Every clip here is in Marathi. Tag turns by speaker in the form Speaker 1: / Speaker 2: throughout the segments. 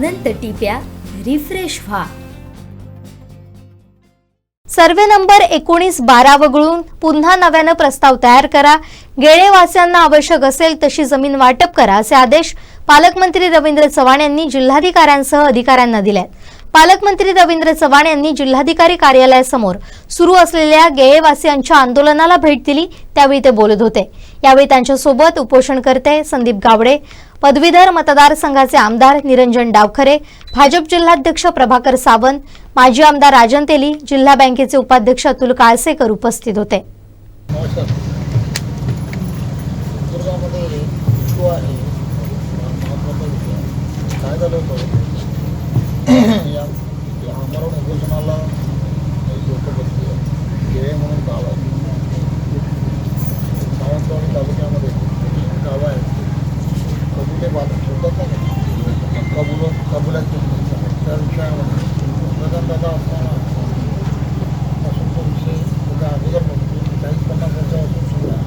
Speaker 1: अनंत टिप्या रिफ्रेश व्हा.
Speaker 2: सर्वे नंबर एकोणीस बारा वगळून पुन्हा नव्यानं प्रस्ताव तयार करा. गेळेवासियांना आवश्यक असेल तशी जमीन वाटप करा असे आदेश पालकमंत्री रवींद्र चव्हाण यांनी जिल्हाधिकाऱ्यांसह अधिकाऱ्यांना दिले पालकमंत्री रवींद्र चव्हाण यांनी जिल्हाधिकारी कार्यालयासमोर सुरू असलेल्या गेळेवासियांच्या आंदोलनाला भेट दिली त्यावेळी ते बोलत होते. यावेळी त्यांच्यासोबत उपोषणकर्ते संदीप गावडे पदवीधर मतदारसंघाचे आमदार निरंजन डावखरे भाजप जिल्हाध्यक्ष प्रभाकर सावंत माजी आमदार राजन तेली जिल्हा बँकेचे उपाध्यक्ष अतुल काळसेकर उपस्थित होते.
Speaker 3: म्हणून सावंतवाडी तालुक्यामध्ये ते बाद होतात ना. कबुल कबुलाचे त्या विषयामध्ये प्रधान दादा असताना पासून तो विषय त्याच्या अगोदर म्हणतो चाळीस पन्नास वर्षापासून सुरू आहे.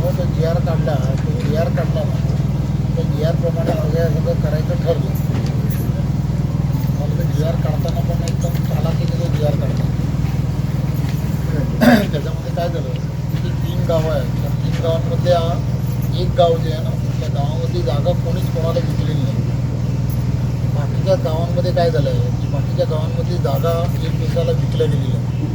Speaker 3: मग तो जी आर काढला. तो जी आर काढला त्या जी आरप्रमाणे सगळ्या सगळं करायचं ठरलं. मग ते जी आर काढताना पण एकदम चालाकीने तो जी आर काढला. त्याच्यामध्ये काय झालं? की तीन गावं आहेत त्या तीन गावांमधल्या एक गाव जे आहे ना त्या गावामध्ये जागा कोणीच कोणाला विकलेली नाही. बाकीच्या गावांमध्ये काय झालं आहे की बाकीच्या गावांमध्ये जागा एकमेकाला विकल्या गेलेल्या आहे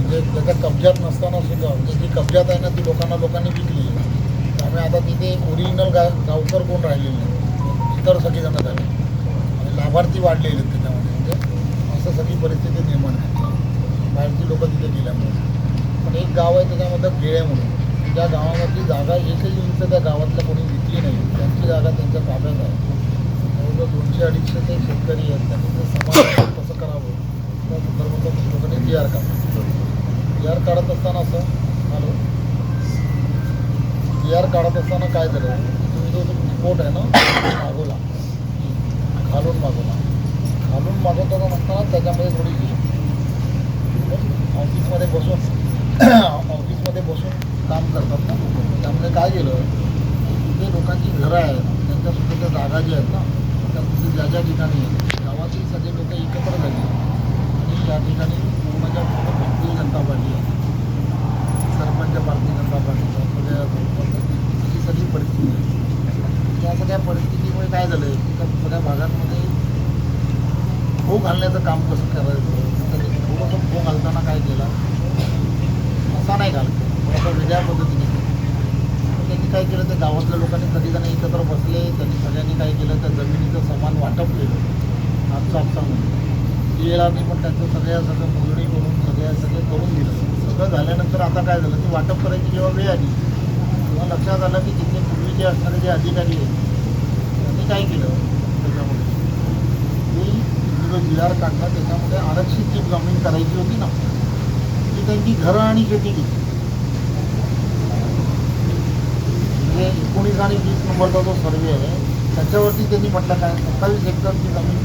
Speaker 3: म्हणजे त्याच्या कब्जात नसताना सुद्धा म्हणजे जी कब्जात आहे ना ती लोकांना लोकांनी विकली आहे. त्यामुळे आता तिथे ओरिजिनल गा गावकर कोण राहिलेले नाही. इतर सगळेजण झाले. आणि लाभार्थी वाढलेले आहेत त्याच्यामध्ये. म्हणजे असं सगळी परिस्थिती निर्माण आहे. बाहेरची लोकं तिथे गेल्यामुळे. पण एक गाव आहे त्याच्यामधलं गेळे म्हणून. त्या गावामधली जागा एकही इंच त्या गावातल्या कोणी विकली नाही. त्यांची जागा त्यांच्या ताब्यात आहे. जवळजवळ दोनशे अडीचशे ते शेतकरी आहेत त्यांनी ते समाज कसं करावं. त्या संदर्भात लोकांनी टी आर काढला टी आर काढत असताना असं हॅलो? टी आर काढत असताना काय झालं? तुम्ही जो रिपोर्ट आहे ना मागवला घालून मागवला. घालून मागवताना नसताना त्याच्यामध्ये थोडी ऑफिसमध्ये बसून ऑफिसमध्ये बसून काम करतात ना लोक. त्यामुळे काय केलं तिथे लोकांची घरं आहेत त्यांच्या त्या जागा ज्या आहेत ना त्या तिथे ज्या ज्या ठिकाणी आहेत गावातील सगळे लोक एकत्र झाले. आणि त्या ठिकाणी पूर्णच्या पूर्ण भारतीय जनता पार्टी आहे. सरपंच भारतीय जनता पार्टीचा सगळ्या ही सगळी परिस्थिती आहे. त्या सगळ्या परिस्थितीमुळे काय झालं आहे की त्या सगळ्या भागांमध्ये हो घालण्याचं काम कसं करायचं तर थोडंसं भो घालताना काय केलं असा नाही घाल थोडंसं वेगळ्या पद्धतीने केलं मग त्यांनी काय केलं तर गावातल्या लोकांनी सगळीजण एकत्र बसले त्यांनी सगळ्यांनी काय केलं त्या जमिनीचं समान वाटप केलं आमचं आपसामध्ये डीएलआरनी पण त्यांचं सगळ्या सगळं मोजणी करून सगळ्या सगळं करून दिलं. सगळं झाल्यानंतर आता काय झालं ती वाटप करायची जेव्हा वेळ आली तेव्हा लक्षात आलं की जिथे पूर्वीचे असणारे जे अधिकारी आहेत त्यांनी काय केलं? त्याच्यामध्ये. ते जो जी आर काढला त्याच्यामध्ये आरक्षित जी जमीन करायची होती ना ती त्यांची घरं आणि शेती घेतली हे एकोणीस आणि वीस नंबरचा जो सर्वे आहे त्याच्यावरती त्यांनी म्हटलं काय? सत्तावीस हेक्टरची जमीन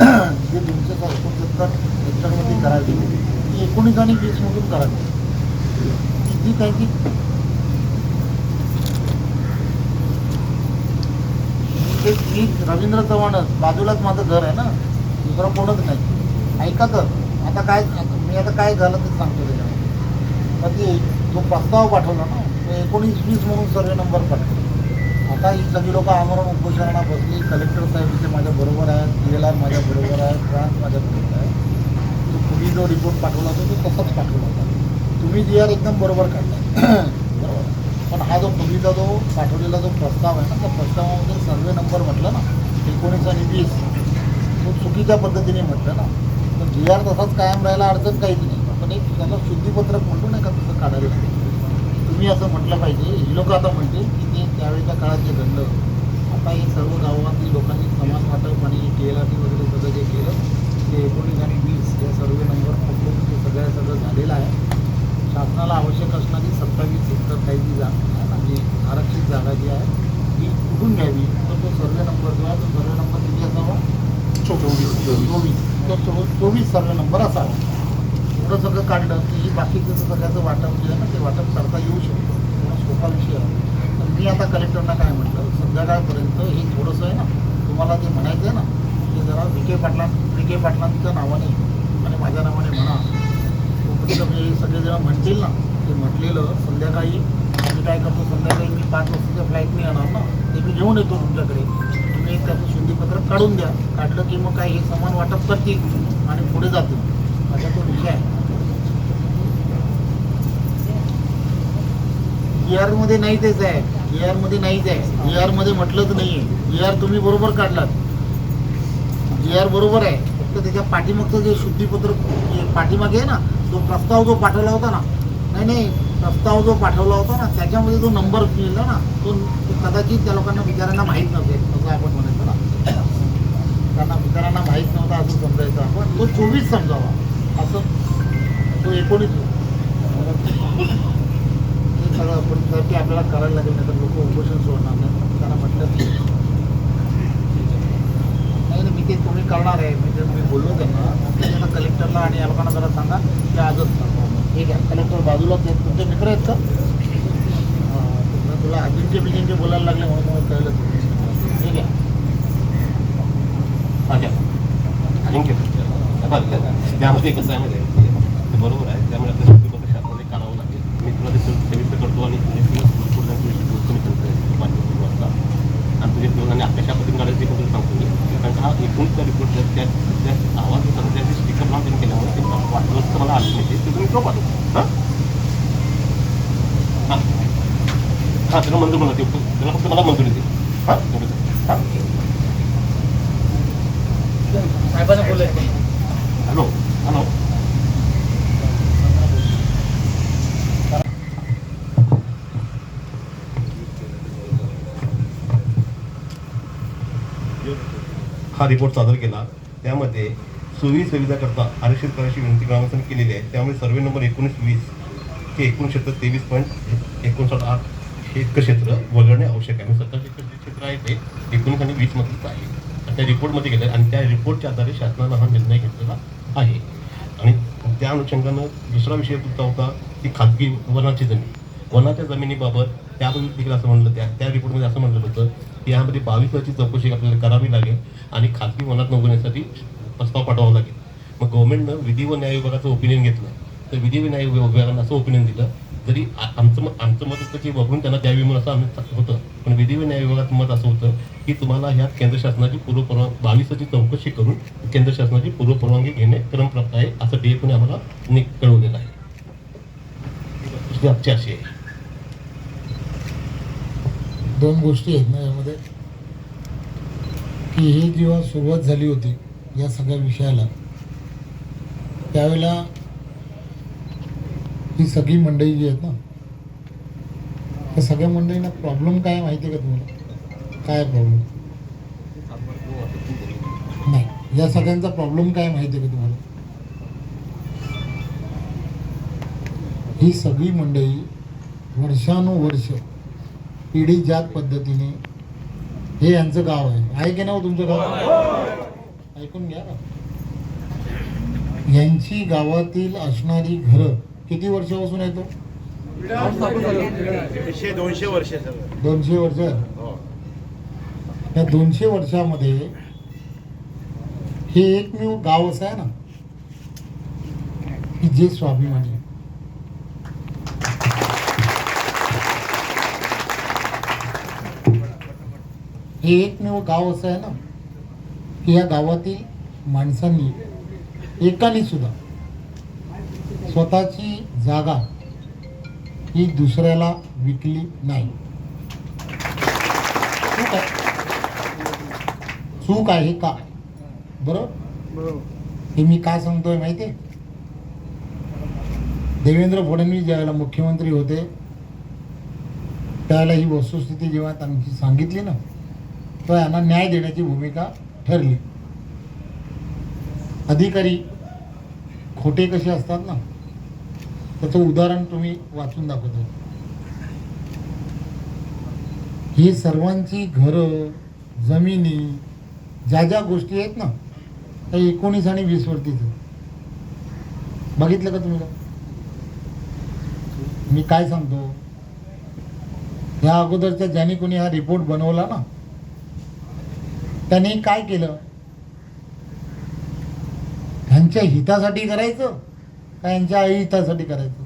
Speaker 3: जे दोनशे एकोणसत्तर हेक्टरमध्ये करायची ती एकोणीस आणि वीसमधून करायची. ती त्यांची ते मी रवींद्र चव्हाणच बाजूलाच माझं घर आहे ना दुसरं कोणच नाही. ऐका तर आता काय मी आता काय झालं ते सांगतो त्याच्यामध्ये. मग ते जो प्रस्ताव पाठवला ना एकोणीस वीस म्हणून सर्वे नंबर पाठवला आता ही सगळी लोक आमरण उपोषणाला बसली कलेक्टर साहेब इथे माझ्या बरोबर आहेत डी एल आर माझ्या बरोबर आहे ट्रान्स माझ्या बरोबर आहे. तो पूर्वी जो रिपोर्ट पाठवला होता तो तसाच पाठवला होता. तुम्ही जी आर एकदम बरोबर काढला. बरोबर पण हा जो पूर्वीचा जो पाठवलेला जो प्रस्ताव आहे ना त्या प्रस्तावामध्ये सर्वे नंबर म्हटलं ना एकोणीस आणि वीस तो चुकीच्या पद्धतीने म्हटलं ना तर जी आर तसाच कायम राहायला अडचण काहीच नाही. आपण एक त्याला शुद्धीपत्रक म्हणतो नाही का तसं काढायला लागेल. तुम्ही असं म्हटलं पाहिजे ही लोक आता म्हणतील की ते त्यावेळेच्या काळात जे घडलं आता हे सर्व गावातली लोकांनी समान वाटप आणि टी एल आर टी वगैरे सगळं जे केलं ते एकोणीस आणि वीस या सर्वे नंबर पकडून ते सगळं सगळं झालेलं आहे. शासनाला आवश्यक असणारी सत्तावीस हेक्टर काही जी जागा आहे ना जी आरक्षित जागा जी आहे ती कुठून घ्यावी? तर तो सर्वे नंबर जो आहे तो सर्वे नंबर किती असावा? चोवीस. चोवीस. तो चो चोवीस सर्वे नंबर असावा. एवढं सगळं काढलं की बाकीचं सगळ्याचं वाटप जे आहे ना ते वाटप करता येऊ शकतं. एवढा सोपा विषय आहे. पण मी आता कलेक्टरना काय म्हटलं संध्याकाळपर्यंत हे थोडंसं आहे ना तुम्हाला ते म्हणायचं आहे ना ते जरा विखे पाटलां विके पाटलांच्या नावाने आणि माझ्या नावाने म्हणा. तोपर्यंत म्हणजे सगळेजण म्हणतील ना ते म्हटलेलं संध्याकाळी मी काय करतो संध्याकाळी मी पाच वाजताच्या फ्लाईटने येणार ना ते मी घेऊन येतो तुमच्याकडे. तुम्ही त्याचं शुद्धीपत्र काढून द्या. काढलं की मग काय हे सामान वाटप करतील आणि पुढे जातील. माझ्या तो विषय आरमध्ये नाही तेच आहे. ई आरमध्ये नाहीच आहे. ई आरमध्ये म्हटलंच नाहीये. ई आर तुम्ही बरोबर काढलात. ई आर बरोबर आहे. फक्त त्याच्या पाठीमागचं जे शुद्धीपत्र पाठीमागे आहे ना तो प्रस्ताव जो पाठवला होता ना नाही नाही प्रस्ताव जो पाठवला होता ना त्याच्यामध्ये जो नंबर लिहिला ना तो कदाचित त्या लोकांना विचारांना माहीत नसेल असं आपण म्हणायचं ना. त्यांना विचारांना माहीत नव्हता असं समजायचं आपण. तो चोवीस समजावा. असं तो एकोणीस. सगळं आपण त्यासाठी आपल्याला करायला लागेल नाही तर लोक उपोषण सोडणार नाही. त्यांना म्हटलं की नाही नाही मी ते तुम्ही करणार आहे. मी ते मी बोललो त्यांना त्यांना कलेक्टरला आणि या लोकांना जरा सांगा की आजच सांगा ठीक आहे. कलेक्टर बाजूलाच आहेत. तुमचे मित्र आहेत का? तुला- अजिंक्य बिजिंक्य बोलायला लागले म्हणून मला कळलं. ठीक आहे.
Speaker 4: अजिंक्य. त्यामध्ये कसं आहे बरोबर आहे. त्यामुळे आपल्या शेतीमध्ये शासनाने काढावं लागेल मी तुला ते सेवित करतो आणि तुझे तुला भरपूर जण तुझी गोष्ट मी करतो पाठवतो वाजता आणि तुझे दोन आणि आपल्या शाखातून काढायचे सांगतो मी कारण का हा एकूणचा रिपोर्ट जर त्या त्या आवाज होता त्याचे स्टिकर लावून त्यांनी केल्यामुळे ते वाटलं असतं मला आलं नाही ते तुम्ही तो पाठवतो हां? हां. हां त्याला मंजूर म्हणा ते त्याला फक्त मला मंजुरी दे हां. हां
Speaker 3: साहेबांना बोलायचं
Speaker 4: हॅलो. हॅलो. हा रिपोर्ट सादर केला. त्यामध्ये सोयी सुविधाकरता आरक्षित करायची विनंती ग्रामस्थांनी केलेली आहे. त्यामुळे सर्वे नंबर एकोणीस वीस हे एकूण क्षेत्र तेवीस पॉईंट एकोणसाठ आठ हे इतकं क्षेत्र वगळणे आवश्यक आहे. म्हणजे जे क्षेत्र आहे ते एकोणीस आणि वीसमधलंच आहे आणि त्या रिपोर्टमध्ये गेलं आणि त्या रिपोर्टच्या आधारे शासनानं हा निर्णय घेतलेला आहे. आणि त्या अनुषंगानं दुसरा विषय तुमचा होता की खाजगी वनाची जमीन. वनाच्या जमिनीबाबत त्याबद्दल देखील असं म्हणलं त्या त्या रिपोर्टमध्ये असं म्हणलं होतं यामध्ये बावीसची चौकशी आपल्याला करावी लागेल आणि खाजगी मनात नोंदवण्यासाठी प्रस्ताव पाठवावा लागेल. मग गव्हर्नमेंटनं विधी व न्याय विभागाचं ओपिनियन घेतलं तर विधी व न्याय विभागानं असं ओपिनियन दिलं जरी आमचं मत आमचं मत होतं की बघून त्यांना द्यावी म्हणून असं आम्ही होतं पण विधी व न्याय विभागाचं मत असं होतं की तुम्हाला ह्या केंद्र शासनाची पूर्वपरवा बावीसची चौकशी करून केंद्र शासनाची पूर्वपरवानगी घेणे क्रमप्राप्त आहे असं डी एफने आम्हाला कळवलेलं आहे. अशी आहे.
Speaker 5: दोन गोष्टी आहेत ना यामध्ये. की ही जेव्हा सुरुवात झाली होती या सगळ्या विषयाला त्यावेळेला ही सगळी मंडळी जी आहेत ना त्या सगळ्या मंडळींना प्रॉब्लेम काय माहिती आहे का तुम्हाला? काय प्रॉब्लेम नाही या सगळ्यांचा प्रॉब्लेम काय माहिती आहे का तुम्हाला? ही सगळी मंडळी वर्षानुवर्ष पिढी ज्या पद्धतीने. हे यांचं गाव आहे. आहे की नाही हो तुमचं गाव? ऐकून घ्या. ना यांची गावातील असणारी घरं किती वर्षापासून येतो
Speaker 6: दोनशे वर्ष
Speaker 5: दोनशे वर्ष? या दोनशे वर्षामध्ये हे एकमेव गाव असं आहे ना? की जे स्वाभिमानी. हे एकमेव गाव असं आहे ना की या गावातील माणसांनी एकाने सुद्धा स्वतःची जागा ही दुसऱ्याला विकली नाही. चूक आहे. चूक आहे का? बरोबर हे मी का सांगतोय माहिती आहे? देवेंद्र फडणवीस ज्यावेळेला मुख्यमंत्री होते त्यावेळेला ही वस्तुस्थिती जेव्हा त्यांची सांगितली ना तो यांना न्याय देण्याची भूमिका ठरली. अधिकारी खोटे कसे असतात ना त्याचं उदाहरण तुम्ही वाचून दाखवतो ही सर्वांची घरं जमिनी ज्या ज्या गोष्टी आहेत ना त्या एकोणीस आणि वीस वरतीच बघितलं का तुम्ही मी काय सांगतो?
Speaker 3: या अगोदरच्या ज्यांनी कोणी हा रिपोर्ट बनवला ना त्यांनी काय केलं? त्यांच्या हितासाठी करायचं का यांच्या आई हितासाठी करायचं?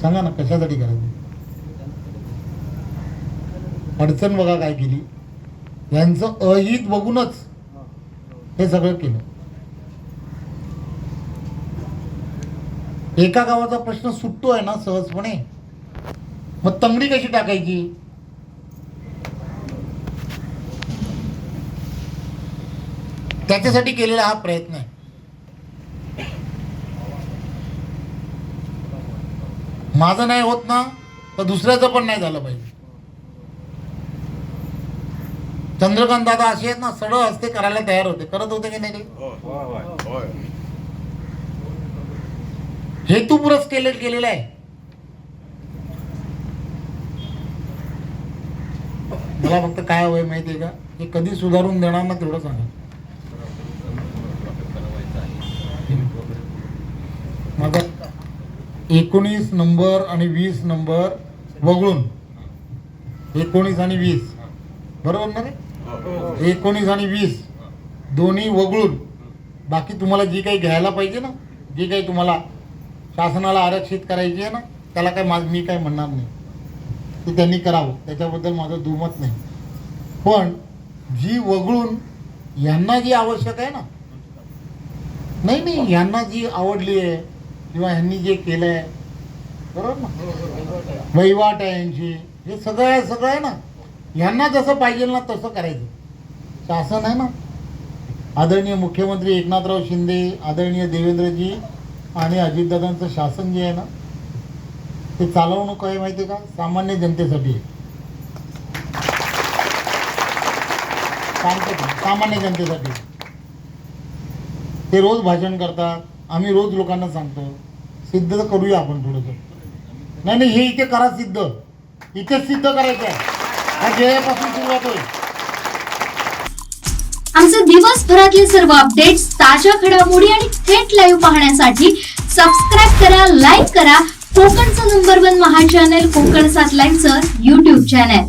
Speaker 3: सांगा ना कशासाठी करायचं? अडचण बघा काय केली. यांचं अहित बघूनच हे सगळं केलं. एका गावाचा प्रश्न सुटतोय ना सहजपणे? मग तंगडी कशी टाकायची? त्याच्यासाठी केलेला हा प्रयत्न आहे. माझं नाही होत ना तर दुसऱ्याचं पण नाही झालं पाहिजे. चंद्रकांत दादा असे आहेत ना सडळ हस्ते करायला तयार होते. करत होते की नाही ते?
Speaker 7: होय
Speaker 3: हेतुपुरच केले केलेलं आहे. मला फक्त काय हवंय माहितीये का? हे कधी सुधारून देणार ना तेवढं सांगा. माझा एकोणीस नंबर आणि वीस नंबर वगळून. एकोणीस आणि वीस. बरोबर ना रे? एकोणीस आणि वीस. दोन्ही वगळून. बाकी तुम्हाला जी काही घ्यायला पाहिजे ना जी काही तुम्हाला शासनाला आरक्षित करायची आहे ना त्याला काय मा मी काय म्हणणार नाही. ते त्यांनी करावं. त्याच्याबद्दल माझं दुमत नाही. पण जी वगळून यांना जी आवश्यक आहे ना नाही नाही यांना जी आवडली आहे किंवा ह्यांनी जे केलं आहे बरोबर ना? वहिवाट आहे यांची हे सगळं आहे सगळं आहे ना? ह्यांना जसं पाहिजे ना तसं करायचं. शासन आहे ना? आदरणीय मुख्यमंत्री एकनाथराव शिंदे आदरणीय देवेंद्रजी आणि अजितदादांचं शासन जे आहे ना ते चालवणूक काय माहिती आहे का? सामान्य जनतेसाठी. सामान्य जनतेसाठी. ते रोज भाषण करतात. आम्ही रोज लोकांना सांगतो. सिद्ध तर करूया आपण थोडंसं. नाही नाही हे इथे करा सिद्ध. इथेच सिद्ध करायचं आहे. हा जेपासून सुरुवात होईल.
Speaker 2: आमचे दिवसभरातले सर्व अपडेट्स ताज्या घडामोडी आणि थेट लाईव्ह पाहण्यासाठी सबस्क्राईब करा लाईक करा कोकणचं नंबर वन महा चॅनल कोकण सात लाईव्हचं युट्यूब चॅनल